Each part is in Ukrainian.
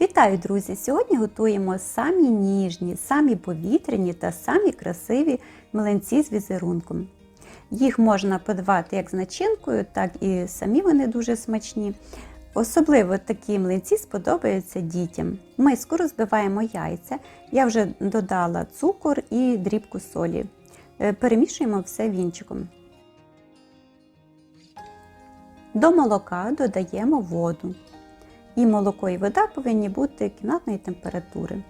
Вітаю, друзі! Сьогодні готуємо самі ніжні, самі повітряні та самі красиві млинці з візерунком. Їх можна подавати як з начинкою, так і самі вони дуже смачні. Особливо такі млинці сподобаються дітям. В миску розбиваємо яйця. Я вже додала цукор і дрібку солі. Е, Перемішуємо все вінчиком. До молока додаємо воду. І молоко і вода повинні бути кімнатної температури.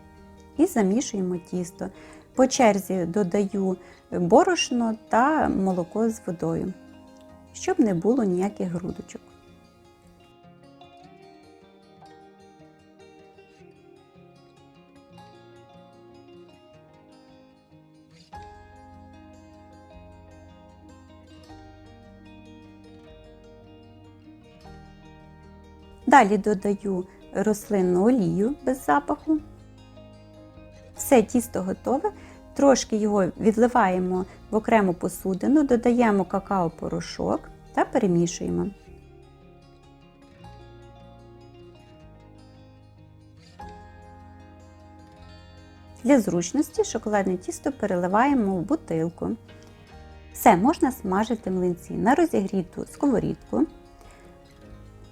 І замішуємо тісто. По черзі додаю борошно та молоко з водою, щоб не було ніяких грудочок. Далі додаю рослинну олію без запаху. Все тісто готове. Трошки його відливаємо в окрему посудину, додаємо какао-порошок та перемішуємо. Для зручності шоколадне тісто переливаємо в бутилку. Все, можна смажити млинці на розігріту сковорідку.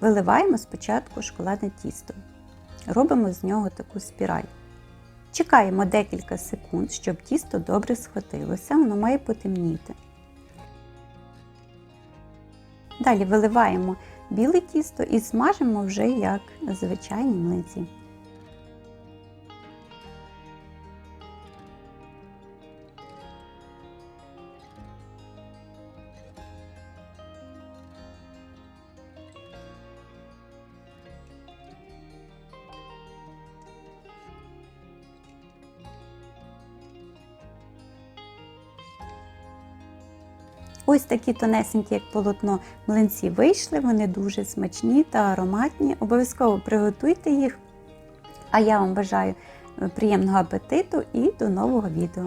Виливаємо спочатку шоколадне тісто. Робимо з нього таку спіраль. Чекаємо декілька секунд, щоб тісто добре схватилося, воно має потемніти. Далі виливаємо біле тісто і смажимо вже як звичайні млинці. Ось такі тонесенькі, як полотно, млинці вийшли, вони дуже смачні та ароматні. Обов'язково приготуйте їх. А я вам бажаю приємного апетиту і до нового відео.